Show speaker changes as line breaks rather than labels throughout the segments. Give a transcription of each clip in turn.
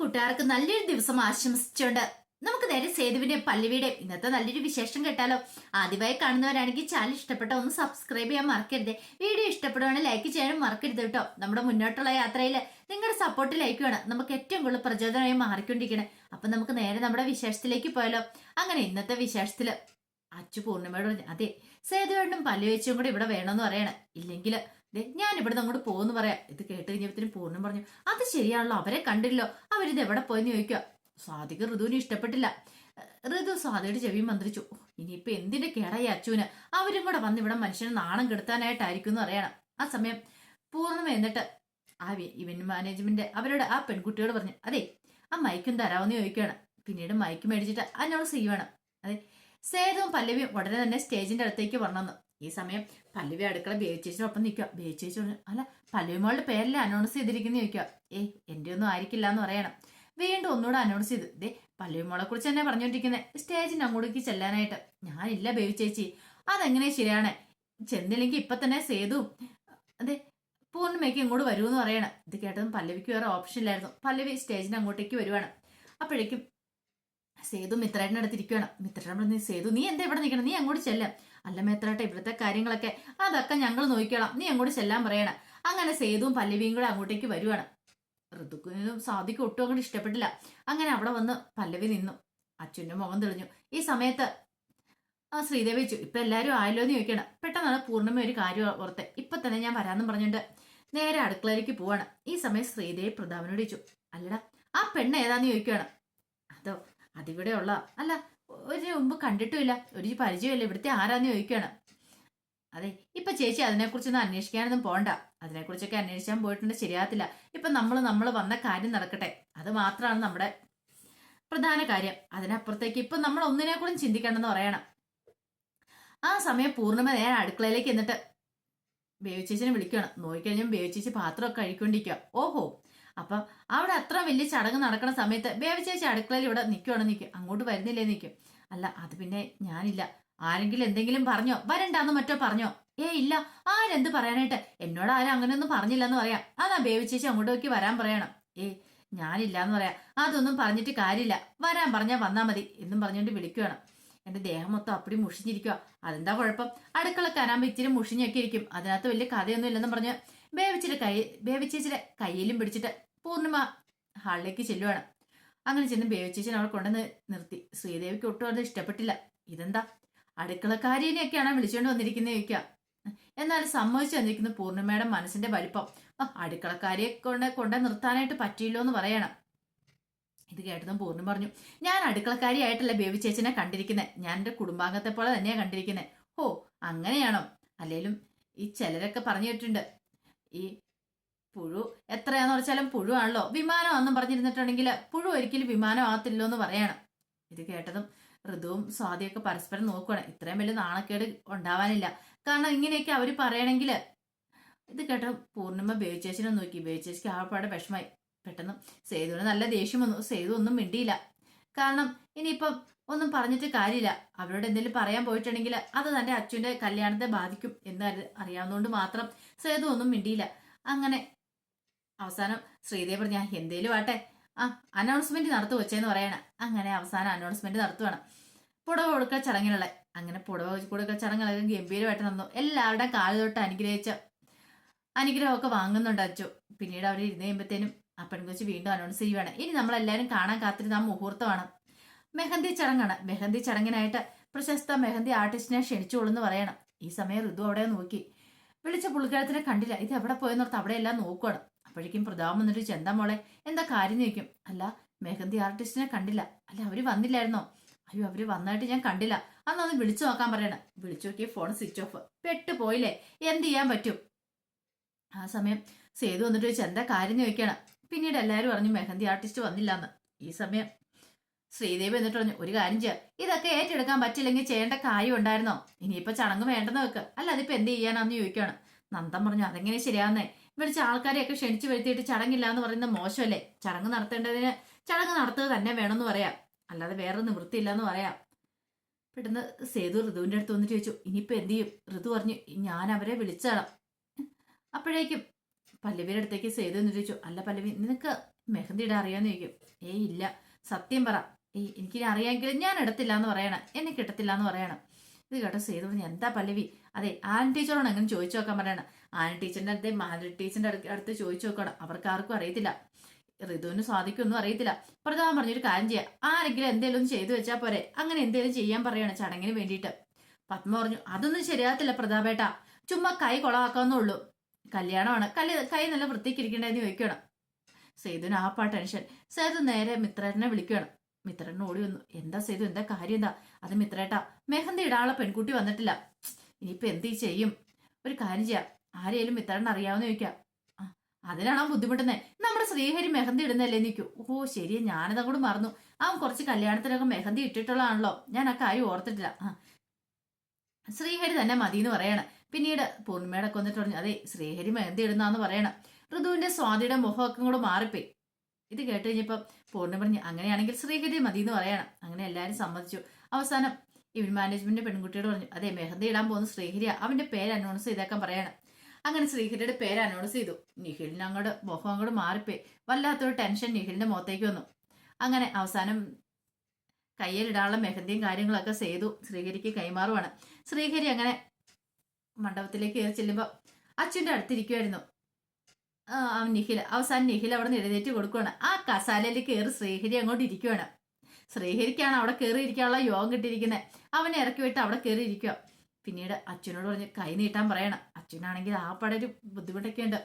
കൂട്ടുകാർക്ക് നല്ലൊരു ദിവസം ആശംസിച്ചുകൊണ്ട് നമുക്ക് നേരെ സേതുവിന്റെ പല്ലുവിയുടെ ഇന്നത്തെ നല്ലൊരു വിശേഷം കേട്ടാലോ? ആദ്യമായി കാണുന്നവരാണെങ്കിൽ ചാനൽ ഇഷ്ടപ്പെട്ട ഒന്ന് സബ്സ്ക്രൈബ് ചെയ്യാൻ മറക്കരുത്. വീഡിയോ ഇഷ്ടപ്പെടുവാണെങ്കിൽ ലൈക്ക് ചെയ്യാനും മറക്കരുത് കേട്ടോ. നമ്മുടെ മുന്നോട്ടുള്ള യാത്രയിൽ നിങ്ങളുടെ സപ്പോർട്ട് ലൈക്കുമാണ് നമുക്ക് ഏറ്റവും കൂടുതൽ പ്രചോദനമായി മാറിക്കൊണ്ടിരിക്കണേ അപ്പൊ നമുക്ക് നേരെ നമ്മുടെ വിശേഷത്തിലേക്ക് പോയാലോ? അങ്ങനെ ഇന്നത്തെ വിശേഷത്തിൽ അച്ചു പൂർണിമയോട് പറഞ്ഞു അതെ സേതുവേണ്ടും പല്ലുവെച്ചും കൂടെ ഇവിടെ വേണമെന്ന് പറയണേ. ഇല്ലെങ്കിൽ ഞാൻ ഇവിടെ അങ്ങോട്ട് പോകുന്നു പറയാം. ഇത് കേട്ട് കഴിഞ്ഞപ്പോഴത്തേനും പൂർണം പറഞ്ഞു അത് ശരിയാണല്ലോ അവരെ കണ്ടില്ലോ. അവരിത് എവിടെ പോയെന്ന് ചോദിക്കുക. സ്വാതിക്ക് ഋതുവിന് ഇഷ്ടപ്പെട്ടില്ല. ഋതു സ്വാതിയുടെ ചെവി മന്ത്രിച്ചു. ഇനിയിപ്പോ എന്തിന്റെ കേടായി അച്ചുവിന്? അവരും കൂടെ വന്ന് ഇവിടെ മനുഷ്യനെ നാണം കെടുത്താനായിട്ടായിരിക്കും എന്ന് അറിയണം ആ സമയം പൂർണം എന്നിട്ട് ആ ഇവന്റ് മാനേജ്മെന്റ് അവരോട് ആ പെൺകുട്ടിയോട് പറഞ്ഞു അതെ ആ മൈക്കും തരാമെന്ന് ചോദിക്കുകയാണ്. പിന്നീട് മൈക്ക് മേടിച്ചിട്ട് അതിനോട് ചെയ്യുവാണ് അതെ സേതുവും പല്ലവിയും ഉടനെ തന്നെ സ്റ്റേജിന്റെ അടുത്തേക്ക് വരണമെന്ന്. ഈ സമയം പല്ലവി അടുക്കള ബേച്ചേച്ചിനൊപ്പം നിൽക്കുക. ബേച്ചേച്ചി അല്ല പല്ലവിമോളുടെ പേരല്ലേ അനൗൺസ് ചെയ്തിരിക്കുന്ന ചോദിക്കുക. ഏയ് എന്റെ ഒന്നും ആയിരിക്കില്ല എന്ന് പറയണം. വീണ്ടും ഒന്നുകൂടെ അനൗൺസ് ചെയ്തു ദേ പല്ലവിമോളെ കുറിച്ച് തന്നെ പറഞ്ഞുകൊണ്ടിരിക്കുന്നത് സ്റ്റേജിന്റെ അങ്ങോട്ടേക്ക് ചെല്ലാനായിട്ട്. ഞാനില്ല ബേബി ചേച്ചി അതെങ്ങനെ ശരിയാണ്? ചെന്നില്ലെങ്കിൽ ഇപ്പൊ തന്നെ സേതു അതെ പൂർണിമയ്ക്ക് ഇങ്ങോട്ട് വരുമെന്ന് പറയണം. ഇത് കേട്ടതും പല്ലവിക്ക് വേറെ ഓപ്ഷൻ ഇല്ലായിരുന്നു. പല്ലവി സ്റ്റേജിന്റെ അങ്ങോട്ടേക്ക് വരുവാണ്. അപ്പോഴേക്കും സേതു മിത്രേട്ടന്റെ അടുത്ത് ഇരിക്കുകയാണ് മിത്രേട്ടൻ പറഞ്ഞു സേതു നീ എന്താ ഇവിടെ നിൽക്കണം? നീ അങ്ങോട്ട് ചെല്ലാം. അല്ല മേത്രട്ടെ ഇവിടുത്തെ കാര്യങ്ങളൊക്കെ? അതൊക്കെ ഞങ്ങൾ നോക്കിക്കോളാം. നീ അങ്ങോട്ട് ചെല്ലാൻ പറയണം. അങ്ങനെ സേതുവും പല്ലവിയും കൂടെ അങ്ങോട്ടേക്ക് വരുവാണ്. ഋതുക്കിനും സാധിക്കും ഒട്ടും അങ്ങോട്ട് ഇഷ്ടപ്പെട്ടില്ല. അങ്ങനെ അവിടെ വന്ന് പല്ലവി നിന്നു. അച്ഛന്റെ മുഖം തെളിഞ്ഞു. ഈ സമയത്ത് ആ ശ്രീദേവി വെച്ചു ഇപ്പൊ എല്ലാവരും ആയല്ലോ എന്ന് ചോദിക്കണം പെട്ടെന്നാണ് പൂർണിമ ഒരു കാര്യം ഓർത്തെ. ഇപ്പൊ തന്നെ ഞാൻ വരാമെന്നും പറഞ്ഞിട്ട് നേരെ അടുക്കളയിലേക്ക് പോവാണ്. ഈ സമയം ശ്രീദേവി പ്രതാപനോട് ചോദിച്ചു അല്ലടാ ആ പെണ്ണ് ഏതാന്ന് ചോദിക്കുകയാണ്? അതോ അതിവിടെ ഉള്ള അല്ല ഒരു മുമ്പ് കണ്ടിട്ടുമില്ല. ഒരു പരിചയമില്ല. ഇവിടുത്തെ ആരാന്ന് ചോദിക്കുകയാണ്. അതെ ഇപ്പൊ ചേച്ചി അതിനെക്കുറിച്ചൊന്നും അന്വേഷിക്കാനൊന്നും പോണ്ട. അതിനെക്കുറിച്ചൊക്കെ അന്വേഷിക്കാൻ പോയിട്ടുണ്ട്. ശരിയാകത്തില്ല. ഇപ്പൊ നമ്മൾ നമ്മൾ വന്ന കാര്യം നടക്കട്ടെ. അത് മാത്രമാണ് നമ്മുടെ പ്രധാന കാര്യം. അതിനപ്പുറത്തേക്ക് ഇപ്പൊ നമ്മൾ ഒന്നിനെ കൂടി ചിന്തിക്കണമെന്ന് പറയണം. ആ സമയം പൂർണിമ നേരെ അടുക്കളയിലേക്ക് എന്നിട്ട് ബേവിച്ചേച്ചിനെ വിളിക്കണം നോക്കിക്കഴിഞ്ഞാൽ ബേവിച്ചേച്ചി പാത്രമൊക്കെ കഴിക്കൊണ്ടിരിക്കുക ഓഹോ അപ്പം അവിടെ അത്ര വലിയ ചടങ്ങ് നടക്കുന്ന സമയത്ത് ബേബിച്ചേച്ചി അടുക്കളയിൽ ഇവിടെ നിൽക്കുവാണ് നിൽക്കും അങ്ങോട്ട് വരുന്നില്ലേ നിൽക്കും അല്ല അത് പിന്നെ ഞാനില്ല. ആരെങ്കിലും എന്തെങ്കിലും പറഞ്ഞോ? വരണ്ടാന്ന് മറ്റോ പറഞ്ഞോ? ഏ ഇല്ല. ആരെന്ത് പറയാനായിട്ട്? എന്നോട് ആരും അങ്ങനെയൊന്നും പറഞ്ഞില്ലെന്ന് പറയാം. അതാ ബേബിച്ചേച്ചി അങ്ങോട്ട് നോക്കി വരാൻ പറയണം. ഏ ഞാനില്ല എന്ന് പറയാം. അതൊന്നും പറഞ്ഞിട്ട് കാര്യമില്ല. വരാൻ പറഞ്ഞാൽ വന്നാൽ മതി എന്നും പറഞ്ഞുകൊണ്ട് വിളിക്കുകയാണ് എന്റെ ദേഹം മൊത്തം അപ്പടി മുഷിഞ്ഞിരിക്കുക അതെന്താ കുഴപ്പം? അടുക്കള കനാകുമ്പോ ഇച്ചിരി മുഷിഞ്ഞൊക്കെ ഇരിക്കും. അതിനകത്ത് വലിയ കഥയൊന്നും ഇല്ലെന്നും പറഞ്ഞ് ബേബിച്ചിട്ട് കൈ ബേബിച്ചേച്ചിയുടെ കയ്യിലും പിടിച്ചിട്ട് പൂർണിമ ഹാളിലേക്ക് ചെല്ലുവാണ്. അങ്ങനെ ചെന്ന് ബേബിച്ചേച്ചിനെ അവൾ കൊണ്ടുവന്ന് നിർത്തി. ശ്രീദേവിക്ക് ഒട്ടും അത് ഇഷ്ടപ്പെട്ടില്ല. ഇതെന്താ? അടുക്കളക്കാരിനെയൊക്കെയാണ് വിളിച്ചുകൊണ്ട് വന്നിരിക്കുന്നത് ചോദിക്കുക എന്നാൽ സമ്മതിച്ചു വന്നിരിക്കുന്ന പൂർണിമയുടെ മനസ്സിന്റെ വലിപ്പം. അടുക്കളക്കാരിയെ കൊണ്ട് കൊണ്ട് നിർത്താനായിട്ട് പറ്റിയില്ലോ എന്ന് പറയണം. ഇത് കേട്ടതും പൂർണിമ പറഞ്ഞു ഞാൻ അടുക്കളക്കാരിയായിട്ടല്ല ബേബി ചേച്ചിനെ കണ്ടിരിക്കുന്നത് ഞാൻ എന്റെ കുടുംബാംഗത്തെ പോലെ തന്നെയാണ് കണ്ടിരിക്കുന്നത് ഓ അങ്ങനെയാണോ? അല്ലെങ്കിലും ഈ ചിലരൊക്കെ പറഞ്ഞു കേട്ടിട്ടുണ്ട് ഈ പുഴു എത്രയാന്ന് വെച്ചാലും പുഴു ആണല്ലോ വിമാനം എന്നും പറഞ്ഞിരുന്നിട്ടുണ്ടെങ്കിൽ പുഴു ഒരിക്കലും വിമാനം ആകത്തില്ലോ എന്ന് പറയണം. ഇത് കേട്ടതും ഋതുവും സ്വാതിയൊക്കെ പരസ്പരം നോക്കുകയാണ് ഇത്രയും വലിയ നാണക്കേട് ഉണ്ടാവാനില്ല. കാരണം ഇങ്ങനെയൊക്കെ അവർ പറയണമെങ്കിൽ ഇത് കേട്ട പൂർണിമ ബേച്ചേച്ചിനെ നോക്കി. ബേച്ചേച്ചിക്ക് ആൾപ്പാടെ വിഷമായി പെട്ടെന്ന് സേതുവിന് നല്ല ദേഷ്യം വന്നു. സേതു ഒന്നും മിണ്ടിയില്ല. കാരണം ഇനിയിപ്പം ഒന്നും പറഞ്ഞിട്ട് കാര്യമില്ല. അവരോട് എന്തെങ്കിലും പറയാൻ പോയിട്ടുണ്ടെങ്കിൽ അത് തന്റെ അച്ഛന്റെ കല്യാണത്തെ ബാധിക്കും എന്ന് അറിയാവുന്നതുകൊണ്ട് മാത്രം സേതു ഒന്നും മിണ്ടിയില്ല. അങ്ങനെ അവസാനം ശ്രീദേവ് പറഞ്ഞ എന്തേലും ആട്ടെ. ആ അനൗൺസ്മെന്റ് നടത്തു വെച്ചേന്ന് പറയണ. അങ്ങനെ അവസാനം അനൗൺസ്മെന്റ് നടത്തുവാണ്. പുടവ കൊടുക്കൽ ചടങ്ങിനുള്ള അങ്ങനെ പുടവ കൊടുക്കൽ ചടങ്ങുകളൊക്കെ ഗംഭീരമായിട്ട് നടന്നു. എല്ലാവരുടെ കാൽ തൊട്ട് അനുഗ്രഹിച്ച അനുഗ്രഹമൊക്കെ വാങ്ങുന്നുണ്ട് അച്ചു. പിന്നീട് അവർ ഇരുന്ന് കഴിയുമ്പോഴത്തേനും ആ പെൺകൊച്ച് വീണ്ടും അനൗൺസ് ചെയ്യുവാണ്. ഇനി നമ്മളെല്ലാവരും കാണാൻ കാത്തിരുന്ന ആ മുഹൂർത്തമാണ്. മെഹന്തി ചടങ്ങാണ്. മെഹന്തി ചടങ്ങിനായിട്ട് പ്രശസ്ത മെഹന്തി ആർട്ടിസ്റ്റിനെ ക്ഷണിച്ചോളെന്ന് പറയണം. ഈ സമയം ഋതു അവിടെ നോക്കി. വിളിച്ച പുള്ളിക്കാരത്തിനെ കണ്ടില്ല. ഇത് എവിടെ പോയെന്നോർത്ത് അവിടെ എല്ലാം നോക്കുവാണ്. അപ്പോഴേക്കും പ്രതാപം വന്നിട്ട് ചെന്താ മോളെ എന്താ കാര്യം നോക്കും അല്ല മെഹന്തി ആർട്ടിസ്റ്റിനെ കണ്ടില്ല. അല്ല അവർ വന്നില്ലായിരുന്നോ? അയ്യോ അവർ വന്നായിട്ട് ഞാൻ കണ്ടില്ല. അന്നൊന്ന് വിളിച്ചു നോക്കാൻ പറയണം. വിളിച്ചു നോക്കിയ ഫോൺ സ്വിച്ച് ഓഫ്. പെട്ട് പോയില്ലേ? എന്ത് ചെയ്യാൻ പറ്റും? ആ സമയം സേതു വന്നിട്ട് ചെന്ത കാര്യം എന്ന് ചോദിക്കണം. പിന്നീട് എല്ലാവരും പറഞ്ഞു മെഹന്തി ആർട്ടിസ്റ്റ് വന്നില്ലാന്ന്. ഈ സമയം ശ്രീദേവി എന്നിട്ട് പറഞ്ഞു ഒരു കാര്യം ചെയ്യാം. ഇതൊക്കെ ഏറ്റെടുക്കാൻ പറ്റില്ലെങ്കിൽ ചെയ്യേണ്ട കാര്യം ഉണ്ടായിരുന്നോ? ഇനിയിപ്പോ ചടങ്ങ് വേണ്ടെന്ന് വെക്ക്. അല്ല അതിപ്പോ എന്ത് ചെയ്യാനാന്ന് ചോദിക്കുകയാണ്. നന്ദൻ പറഞ്ഞു അതെങ്ങനെ ശരിയാവുന്നേ? വിളിച്ച ആൾക്കാരെയൊക്കെ ക്ഷണിച്ചു വരുത്തിയിട്ട് ചടങ്ങില്ല എന്ന് പറയുന്നത് മോശമല്ലേ? ചടങ്ങ് നടത്തേണ്ടതിന് ചടങ്ങ് നടത്തുക തന്നെ വേണമെന്ന് പറയാം. അല്ലാതെ വേറെ നിവൃത്തിയില്ല എന്ന് പറയാം. പെട്ടെന്ന് സേതു ഋതുവിന്റെ അടുത്ത് വന്നിട്ട് ചോദിച്ചു ഇനിയിപ്പോ എന്ത് ചെയ്യും? ഋതു പറഞ്ഞു ഞാൻ അവരെ വിളിച്ചാടാം അപ്പോഴേക്കും പല്ലവിയുടെ അടുത്തേക്ക് സേതു എന്ന് ചോദിച്ചു അല്ല പല്ലവി നിനക്ക് മെഹന്തിയുടെ അറിയാമെന്ന് ചോദിക്കും. ഏയ് ഇല്ല. സത്യം പറ. ഏയ് എനിക്കിനി അറിയാമെങ്കിലും ഞാൻ എടുത്തില്ല എന്ന് പറയണം. എന്നെ കിട്ടത്തില്ല എന്ന് പറയണം. ഇത് കേട്ടോ സേതു പറഞ്ഞു എന്താ പല്ലവി? അതെ ആൻ ടീച്ചറോട് അങ്ങനെ ചോദിച്ചു നോക്കാൻ പറയണം. ആൻ ടീച്ചറിന്റെ അടുത്ത് മാലി ടീച്ചറിന്റെ അടുത്ത് ചോദിച്ചു നോക്കണം. അവർക്ക് ആർക്കും അറിയത്തില്ല. ഋതുവിന് സ്വാധിക്കൊന്നും അറിയത്തില്ല. പ്രധാനം പറഞ്ഞൊരു കാര്യം ചെയ്യാം. ആരെങ്കിലും എന്തെങ്കിലും ഒന്ന് ചെയ്തു വെച്ചാൽ പോരെ. അങ്ങനെ എന്തെങ്കിലും ചെയ്യാൻ പറയണം ചടങ്ങിന് വേണ്ടിയിട്ട്. പത്മ പറഞ്ഞു അതൊന്നും ശരിയാകത്തില്ല പ്രതാപേട്ട. ചുമ്മാ കൈ കൊളാക്കാന്നുള്ളൂ കല്യാണമാണ്. കല്യ കൈ നല്ല വൃത്തിക്കിരിക്കണ്ടേന്ന് ചോദിക്കണം. സേതുവിന് ആപ്പാ ടെൻഷൻ. സേതു നേരെ മിത്രനെ വിളിക്കണം മിത്രൻ ഓടി വന്നു. എന്താ ചെയ്തു എന്താ കാര്യം? എന്താ? അത് മിത്രേട്ടാ മെഹന്തി ഇടാനുള്ള പെൺകുട്ടി വന്നിട്ടില്ല. ഇനിയിപ്പൊ എന്ത് ചെയ്യും? ഒരു കാര്യം ചെയ്യാം. ആരെയും മിത്രൻ അറിയാവുന്ന ചോദിക്കാം. അതിനാണോ ബുദ്ധിമുട്ടുന്നത് നമ്മുടെ ശ്രീഹരി മെഹന്തി ഇടുന്നല്ലേ നിൽക്കൂ ഓ ശരി ഞാനത് അങ്ങോട്ട് മറന്നു. അവൻ കുറച്ച് കല്യാണത്തിനൊക്കെ മെഹന്തി ഇട്ടിട്ടുള്ളതാണല്ലോ. ഞാൻ ആ കാര്യം ഓർത്തിട്ടില്ല. ആ. ശ്രീഹരി തന്നെ മതി എന്ന് പറയണം. പിന്നീട് പൂർണിമയുടെ കൊന്നിട്ട് പറഞ്ഞു അതെ ശ്രീഹരി മെഹന്തി ഇടുന്നാന്ന് പറയണം. ഋതുവിന്റെ സ്വാതിയുടെ മുഖമൊക്കെ കൂടെ മാറിപ്പോയി. ഇത് കേട്ട് കഴിഞ്ഞപ്പോൾ പൂർണ പറഞ്ഞ് അങ്ങനെയാണെങ്കിൽ ശ്രീഹരി മതി എന്ന് പറയണം. അങ്ങനെ എല്ലാവരും സമ്മതിച്ചു. അവസാനം ഇവൻ മാനേജ്മെന്റ് പെൺകുട്ടിയോട് പറഞ്ഞു അതെ മെഹന്തി ഇടാൻ പോകുന്ന ശ്രീഹരിയ അവന്റെ പേര് അനൗൺസ് ചെയ്തേക്കാൻ പറയണം. അങ്ങനെ ശ്രീഹരിയുടെ പേര് അനൗൺസ് ചെയ്തു. നിഖിലിന് അങ്ങോട്ട് മുഖം അങ്ങോട്ട് മാറിപ്പോയി. വല്ലാത്തൊരു ടെൻഷൻ നിഖിലിന്റെ മുഖത്തേക്ക് വന്നു. അങ്ങനെ അവസാനം കയ്യിലിടാനുള്ള മെഹന്തിയും കാര്യങ്ങളൊക്കെ ചെയ്തു. ശ്രീഹരിക്ക് കൈമാറുവാണ്. ശ്രീഹരി അങ്ങനെ മണ്ഡപത്തിലേക്ക് കയറി ചെല്ലുമ്പോൾ അച്ഛന്റെ അടുത്തിരിക്കുമായിരുന്നു നിഖിൽ അവസാനം നിഖിൽ അവിടെ എഴുന്നേറ്റ് കൊടുക്കുകയാണ് ആ കസാലയിൽ കയറി ശ്രീഹരി അങ്ങോട്ട് ഇരിക്കുകയാണ് ശ്രീഹരിക്കാണ് അവിടെ കയറി ഇരിക്കാനുള്ള യോഗം കിട്ടിയിരിക്കുന്നത് അവനെ ഇറക്കി വിട്ട് അവിടെ കയറി ഇരിക്കുക. പിന്നീട് അച്ഛനോട് പറഞ്ഞ് കൈ നീട്ടാൻ പറയണം. അച്ഛനാണെങ്കിൽ ആ പട ഒരു ബുദ്ധിമുട്ടൊക്കെ ഉണ്ട്.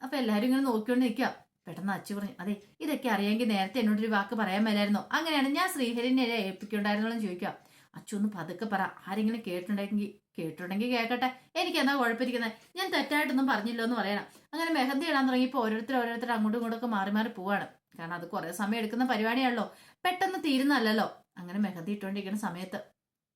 അപ്പൊ എല്ലാരും ഇങ്ങനെ നോക്കിക്കൊണ്ട് നിൽക്കുക. പെട്ടെന്ന് അച്ഛൻ പറഞ്ഞു അതെ ഇതൊക്കെ അറിയാമെങ്കിൽ നേരത്തെ എന്നോടൊരു വാക്ക് പറയാൻ മേലായിരുന്നു. അങ്ങനെയാണ് ഞാൻ ശ്രീഹരിനെ ഏൽപ്പിക്കുണ്ടായിരുന്നോളം ചോദിക്കാം അച്ഛൻ ഒന്ന് പതുക്കെ പറ ആരെങ്കിലും കേട്ടിട്ടുണ്ടെങ്കിൽ കേട്ടിട്ടുണ്ടെങ്കിൽ കേൾക്കട്ടെ എനിക്ക് എന്നാ കുഴപ്പമിരിക്കുന്നത് ഞാൻ തെറ്റായിട്ടൊന്നും പറഞ്ഞില്ലോ എന്ന് പറയണം. അങ്ങനെ മെഹന്തി ഇടാൻ തുടങ്ങിയപ്പോൾ ഓരോരുത്തർ ഓരോരുത്തർ അങ്ങോട്ടും ഇങ്ങോട്ടും ഒക്കെ മാറി മാറി പോവാണ്. കാരണം അത് കുറെ സമയം എടുക്കുന്ന പരിപാടിയാണല്ലോ. പെട്ടെന്ന് തീരുന്നല്ലോ അങ്ങനെ മെഹന്തി ഇട്ടുകൊണ്ടിരിക്കുന്ന സമയത്ത്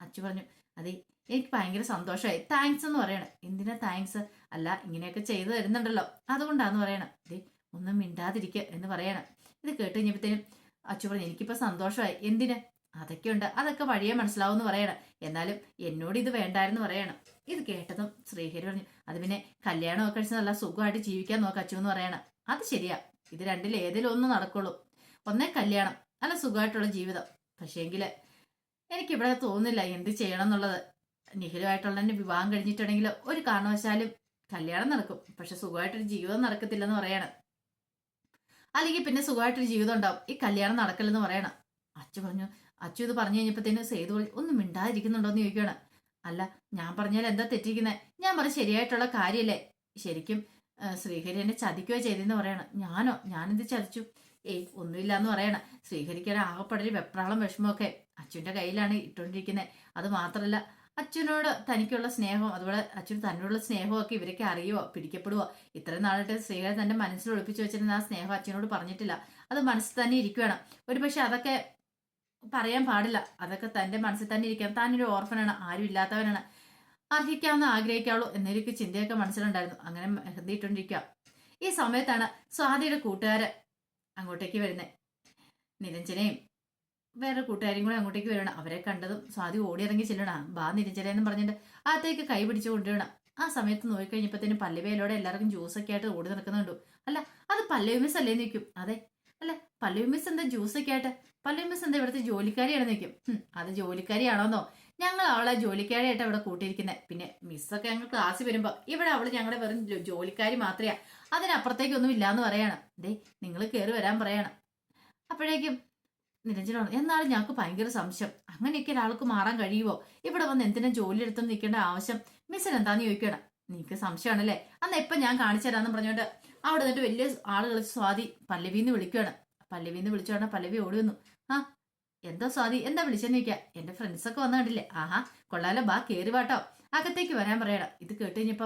അച്ചു പറഞ്ഞു അതെ എനിക്ക് ഭയങ്കര സന്തോഷമായി. താങ്ക്സ് എന്ന് പറയണം. എന്തിനാ താങ്ക്സ് അല്ല ഇങ്ങനെയൊക്കെ ചെയ്തു തരുന്നുണ്ടല്ലോ. അതുകൊണ്ടാന്ന് പറയണം. ദേ ഒന്നും മിണ്ടാതിരിക്കുക എന്ന് പറയണം. ഇത് കേട്ട് കഴിഞ്ഞപ്പോഴത്തേനും അച്ചു പറഞ്ഞു എനിക്കിപ്പോൾ സന്തോഷമായി. എന്തിന്? അതൊക്കെ ഉണ്ട് അതൊക്കെ വഴിയെ മനസ്സിലാവും പറയണം. എന്നാലും എന്നോട് ഇത് വേണ്ടായിരുന്നു പറയണം. ഇത് കേട്ടതും ശ്രീഹരി പറഞ്ഞു അത് പിന്നെ കല്യാണമൊക്കെ കഴിച്ച് നല്ല സുഖമായിട്ട് ജീവിക്കാൻ നോക്കാം അച്ചു എന്ന് പറയണം. അത് ശരിയാ. ഇത് രണ്ടിൽ ഏതിലും ഒന്ന് നടക്കുള്ളൂ. ഒന്നേ കല്യാണം നല്ല സുഖമായിട്ടുള്ള ജീവിതം. പക്ഷേങ്കിൽ എനിക്കിവിടെ തോന്നുന്നില്ല എന്ത് ചെയ്യണം എന്നുള്ളത്. നിഖിലുമായിട്ടുള്ള എന്നെ വിവാഹം കഴിഞ്ഞിട്ടുണ്ടെങ്കിൽ ഒരു കാരണവശാലും കല്യാണം നടക്കും. പക്ഷെ സുഖമായിട്ടൊരു ജീവിതം നടക്കത്തില്ലെന്ന് പറയണം. അല്ലെങ്കിൽ പിന്നെ സുഖമായിട്ടൊരു ജീവിതം ഉണ്ടാവും. ഈ കല്യാണം നടക്കില്ലെന്ന് പറയണം. അച്ചു പറഞ്ഞു അച്ചു ഇത് പറഞ്ഞു കഴിഞ്ഞപ്പോഴത്തേനും സേതു ഒന്നും മിണ്ടാതിരിക്കുന്നുണ്ടോ എന്ന് ചോദിക്കുകയാണ് അല്ല ഞാൻ പറഞ്ഞാൽ എന്താ തെറ്റിക്കുന്നത് ഞാൻ പറഞ്ഞ ശരിയായിട്ടുള്ള കാര്യമല്ലേ ശരിക്കും ശ്രീഹരി എന്നെ ചതിക്കുകയോ ചെയ്തെന്ന് പറയണം. ഞാനോ? ഞാനെന്ത് ചതിച്ചു? ഏയ് ഒന്നുമില്ല എന്ന് പറയണം ശ്രീഹരിക്കാണ് ആകെപ്പെടൊരു വെപ്രാളം വിഷമമൊക്കെ അച്ഛന്റെ കയ്യിലാണ് ഇട്ടുകൊണ്ടിരിക്കുന്നത് അത് മാത്രമല്ല അച്ഛനോട് തനിക്കുള്ള സ്നേഹം അതുപോലെ അച്ഛന് തന്നോടുള്ള സ്നേഹമൊക്കെ ഇവരൊക്കെ അറിയുമോ പിടിക്കപ്പെടുവോ? ഇത്രയും നാളായിട്ട് ശ്രീഹരി തന്റെ മനസ്സിൽ ഒളിപ്പിച്ചു വെച്ചിരുന്ന ആ സ്നേഹം അച്ഛനോട് പറഞ്ഞിട്ടില്ല. അത് മനസ്സിൽ തന്നെ ഇരിക്കുകയാണ് ഒരുപക്ഷെ അതൊക്കെ പറയാൻ പാടില്ല. അതൊക്കെ തന്റെ മനസ്സിൽ തന്നെ ഇരിക്കാം താനൊരു ഓർഫനാണ് ആരും ഇല്ലാത്തവനാണ്. അർഹിക്കാമെന്ന് ആഗ്രഹിക്കാവുള്ളൂ എന്നൊരു ചിന്തയൊക്കെ മനസ്സിലുണ്ടായിരുന്നു. അങ്ങനെ മെഹന്തി ഇട്ടുകൊണ്ടിരിക്കുക ഈ സമയത്താണ് സ്വാതിയുടെ കൂട്ടുകാരെ അങ്ങോട്ടേക്ക് വരുന്നത് നിരഞ്ജനയും വേറെ കൂട്ടുകാരും കൂടെ അങ്ങോട്ടേക്ക് വരണം അവരെ കണ്ടതും സ്വാതി ഓടിയിറങ്ങി ചെല്ലണം ബാ നിരഞ്ജന എന്ന് പറഞ്ഞിട്ട് അകത്തേക്ക് കൈ പിടിച്ചു കൊണ്ടുവരണം ആ സമയത്ത് നോക്കിക്കഴിഞ്ഞപ്പോഴത്തേനും പല്ലവിയിലൂടെ എല്ലാവർക്കും ജ്യൂസൊക്കെ ആയിട്ട് ഓടി നടക്കുന്നുണ്ടു. അല്ല അത് പല്ലവി അല്ലേ നിൽക്കും അതെ പല്ലവി മിസ് എന്താ ജ്യൂസൊക്കെ ആയിട്ട്? പല്ലവി മിസ് എന്താ ഇവിടുത്തെ ജോലിക്കാരിയാണ് നിൽക്കും അത് ജോലിക്കാരിയാണോന്നോ? ഞങ്ങൾ അവളെ ജോലിക്കാരിയായിട്ട് ഇവിടെ കൂട്ടിയിരിക്കുന്നത് പിന്നെ മിസ്സൊക്കെ ഞങ്ങൾ ക്ലാസ് വരുമ്പോൾ ഇവിടെ അവൾ ഞങ്ങളുടെ വെറും ജോലിക്കാരി മാത്രമേ അതിനപ്പുറത്തേക്കൊന്നും ഇല്ലാന്ന് പറയാണ്. ദേ നിങ്ങൾ കയറി വരാൻ പറയണം. അപ്പോഴേക്കും നിരഞ്ജനോട് എന്നാലും ഞങ്ങൾക്ക് ഭയങ്കര സംശയം. അങ്ങനെയൊക്കെ ഒരാൾക്ക് മാറാൻ കഴിയുമോ ഇവിടെ വന്ന് എന്തിനാ ജോലി നിൽക്കേണ്ട ആവശ്യം? മിസ്സിന് എന്താന്ന് ചോദിക്കണം നിനക്ക് സംശയമാണല്ലേ? അന്ന് എപ്പം ഞാൻ കാണിച്ചു തരാമെന്ന് പറഞ്ഞുകൊണ്ട് അവിടെ നിന്നിട്ട് വലിയ ആളുകൾ സ്വാതി പല്ലവിന്ന് വിളിക്കുകയാണ്. പല്ലവിന്ന് വിളിച്ചോണ പല്ലവി ഓടി വന്നു. ആ എന്താ സ്വാതി എന്താ വിളിച്ചെന്ന് ചോദിക്കുക എന്റെ ഫ്രണ്ട്സ് ഒക്കെ വന്നു കണ്ടില്ലേ? ആഹാ കൊള്ളാലോ ബാ കയറി വാട്ടോ. അകത്തേക്ക് വരാൻ പറയണം. ഇത് കേട്ട്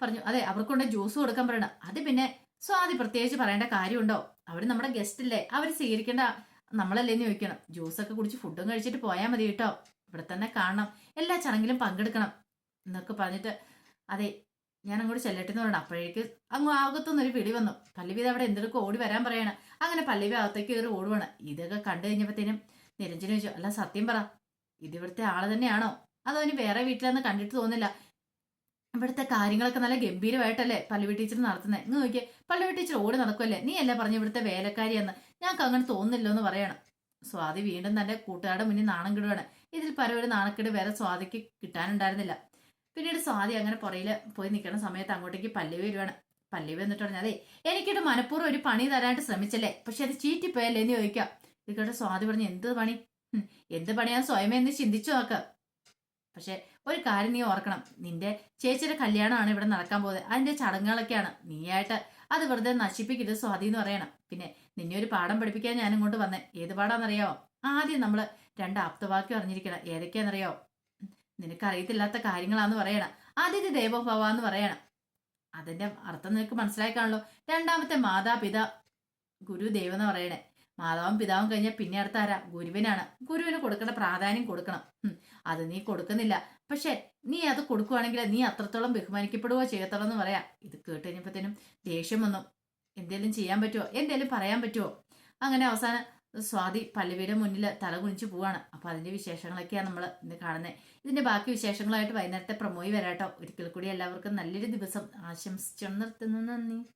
പറഞ്ഞു അതെ അവർക്കൊണ്ട് ജ്യൂസ് കൊടുക്കാൻ പറയണം. അത് പിന്നെ സ്വാതി പ്രത്യേകിച്ച് പറയേണ്ട കാര്യമുണ്ടോ? അവർ നമ്മുടെ ഗസ്റ്റ് അല്ലേ അവർ സ്വീകരിക്കേണ്ട നമ്മളല്ലേന്ന് ചോദിക്കണം. ജ്യൂസൊക്കെ കുടിച്ച് ഫുഡും കഴിച്ചിട്ട് പോയാൽ മതി കേട്ടോ. ഇവിടെ തന്നെ കാണണം. എല്ലാ ചടങ്ങിലും പങ്കെടുക്കണം. എന്നൊക്കെ പറഞ്ഞിട്ട് അതെ ഞാൻ അങ്ങോട്ട് ചെല്ലട്ടെന്ന് പറയണം അപ്പോഴേക്ക് അങ്ങ് ആകത്തുനിന്ന് ഒരു പിടി വന്നു. പല്ലവി അവിടെ എന്തെടുക്കും ഓടി വരാൻ പറയണം. അങ്ങനെ പല്ലവി അകത്തേക്ക് കയറി ഓടുവാണ്. ഇതൊക്കെ കണ്ടു കഴിഞ്ഞപ്പോഴത്തേനും നിരഞ്ജന ചോദിച്ചു അല്ല സത്യം പറ ഇത് ഇവിടുത്തെ ആൾ തന്നെയാണോ? അതോ ഇനി വേറെ വീട്ടിലെന്ന് കണ്ടിട്ട് തോന്നില്ല ഇവിടുത്തെ കാര്യങ്ങളൊക്കെ നല്ല ഗംഭീരമായിട്ടല്ലേ പല്ലവി ടീച്ചർ നടത്തുന്നത് ഇങ്ങ് നോക്കിയേ പല്ലവി ടീച്ചർ ഓടി നടക്കുമല്ലേ നീ അല്ലേ പറഞ്ഞു ഇവിടുത്തെ വേലക്കാരിയെന്ന്? ഞങ്ങൾക്ക് അങ്ങനെ തോന്നുന്നില്ലോ എന്ന് പറയണം. സ്വാതി വീണ്ടും തന്റെ കൂട്ടുകാരുടെ മുന്നിൽ നാണം കിടുവാണ്. ഇതിൽ പരവൊരു നാണക്കേട് വേറെ സ്വാതിക്ക് കിട്ടാനുണ്ടായിരുന്നില്ല. പിന്നീട് സ്വാതി അങ്ങനെ പുറയിൽ പോയി നിൽക്കുന്ന സമയത്ത് അങ്ങോട്ടേക്ക് പല്ലവി വരുവാണ്. പല്ലവി എന്നിട്ട് പറഞ്ഞാൽ അതെ എനിക്കിട്ട് മനഃപൂർവം ഒരു പണി തരാനായിട്ട് ശ്രമിച്ചല്ലേ പക്ഷെ അത് ചീറ്റിപ്പോയല്ലേ എന്ന് ചോദിക്കാം ഇത് സ്വാതി പറഞ്ഞു എന്ത് പണി? എന്ത് പണിയാ? സ്വയമേ എന്ന് ചിന്തിച്ചു നോക്ക. പക്ഷെ ഒരു കാര്യം നീ ഓർക്കണം നിന്റെ ചേച്ചിയുടെ കല്യാണമാണ് ഇവിടെ നടക്കാൻ പോകുന്നത്. അതിന്റെ ചടങ്ങുകളൊക്കെയാണ്. നീയായിട്ട് അത് വെറുതെ നശിപ്പിക്കരുത് സ്വാതി എന്ന് പറയണം. പിന്നെ നിന്നെ ഒരു പാഠം പഠിപ്പിക്കാൻ ഞാൻ ഇങ്ങോട്ട് വന്നേ. ഏത് പാടാന്നറിയാവോ? ആദ്യം നമ്മൾ രണ്ട് ആപ്തവാക്യം അറിഞ്ഞിരിക്കണം. ഏതൊക്കെയാണെന്നറിയാവോ നിനക്ക് അറിയത്തില്ലാത്ത കാര്യങ്ങളാന്ന് പറയണം. ആദ്യത്തെ ദേവോഭവ എന്ന് പറയണം. അതിന്റെ അർത്ഥം നിനക്ക് മനസ്സിലായി കാണല്ലോ രണ്ടാമത്തെ മാതാപിതാ ഗുരു ദൈവം എന്ന് പറയണേ. മാതാവും പിതാവും കഴിഞ്ഞാൽ പിന്നെ അടുത്ത ആരാ ഗുരുവിനാണ്. ഗുരുവിന് കൊടുക്കേണ്ട പ്രാധാന്യം കൊടുക്കണം. അത് നീ കൊടുക്കുന്നില്ല. പക്ഷെ നീ അത് കൊടുക്കുവാണെങ്കിൽ നീ അത്രത്തോളം ബഹുമാനിക്കപ്പെടുവോ ചെയ്യത്തോളം എന്ന് പറയാം. ഇത് കേട്ട് കഴിഞ്ഞപ്പോഴത്തേനും ദേഷ്യം വന്നു. എന്തേലും ചെയ്യാൻ പറ്റുമോ എന്തേലും പറയാൻ പറ്റുമോ അങ്ങനെ അവസാനം സ്വാതി പല്ലവിയുടെ മുന്നിൽ തല കുനിച്ച് പോവാണ്. അപ്പൊ അതിന്റെ വിശേഷങ്ങളൊക്കെയാണ് നമ്മൾ ഇന്ന് കാണുന്നത് ഇതിന്റെ ബാക്കി വിശേഷങ്ങളായിട്ട് വൈകുന്നേരത്തെ പ്രമോയി വരാട്ടോ. ഒരിക്കൽ കൂടി എല്ലാവർക്കും നല്ലൊരു ദിവസം ആശംസിച്ചു നിർത്തുന്നു. നന്ദി.